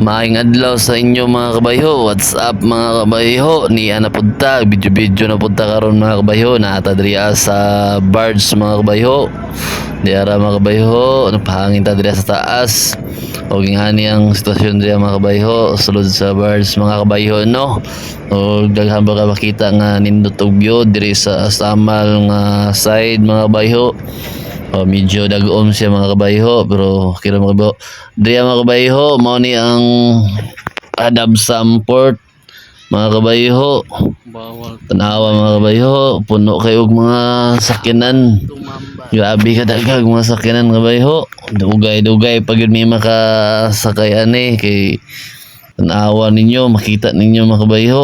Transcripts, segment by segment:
Maayong adlaw sa inyo mga kabayho. What's up mga kabayho? Ni ana punta, video-video na punta karon mga kabayho. Naata diriya sa birds mga kabayho. Diara mga kabayho, napahangin ta diriya sa taas. O gingani ang sitwasyon diriya mga kabayho. Sulod sa birds mga kabayho no. O daghan ba makita nga nindot og view diri sa samal nga side mga kabayho. Oh, medyo dagom siya mga kabayho pero kira mga kabayho. Diya mga kabayho, mao ni ang Adab Samport mga kabayho. Bawal Tanawa mga kabayho, puno kayo og mga tumamba. Grabe ka dagag mga sakyanan kabayho. Dugay-dugay pag yun may makasakay ani kay tanawa ninyo, makita ninyo mga kabayho.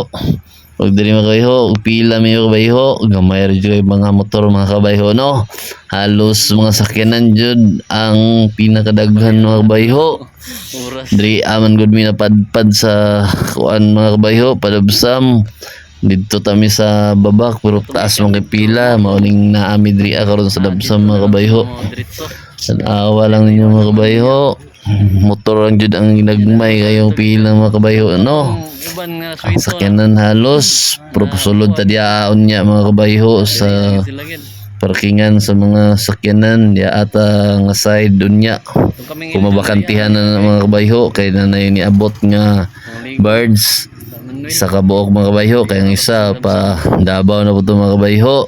Huwag dali mga kabayho, pila may kabayho, gamay rin dyan mga motor mga kabayho no. Halos mga sakyanan dyan ang pinakadaghan mga kabayho. Diri aman gud mi napadpad sa kuan mga kabayho, padabsam. Dito tami sa babak pero taas kay pila, mauning naami diri karon sa dabsam mga kabayho. Tanawa lang ninyo mga kabayho. Motor lang jud ang ginagmay kayong pila mga kabayho no. Ang nga Ang sakyanan halos pero sulod ta diaon niya mga kabayho sa parkingan sa mga sakyanan ya ata nga side dunya. Kung kaming Kung mabakantihan na ng mga kabayho kay na na niabot nga birds. Isa ka buok mga kabayho kaya ang isa pa Davao na po mga kabayho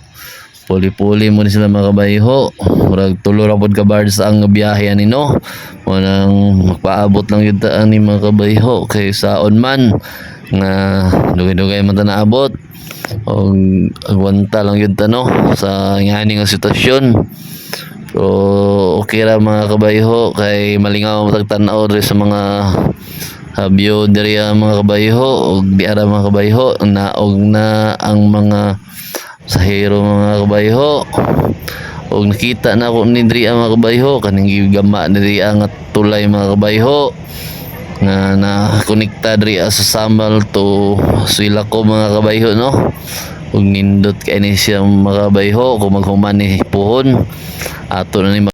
puli-puli mo ni sila mga kabayho murag tulo ra pod ka birds ang biyahe ani no? Mo nang magpaabot lang yun taan ni mga kabayho kay saon man nga dugay-dugay man ta naabot. O agwanta lang yun ta no? Sa ngani nga sitwasyon. Pero okay ra mga kabayho kay malingaw matag tan-aw diri sa mga habyo diri ang mga kabayho ug di ara mga kabayho naog na ang mga sahero mga kabayho ug nakita na ako ni diri ang mga kabayho kaning gigama ni diri ang tulay mga kabayho nga na konekta diri sa Samal to Suilako mga kabayho no? Ug nindot kay ni siya mga kabayho kung maghuman ni puhon ato na ni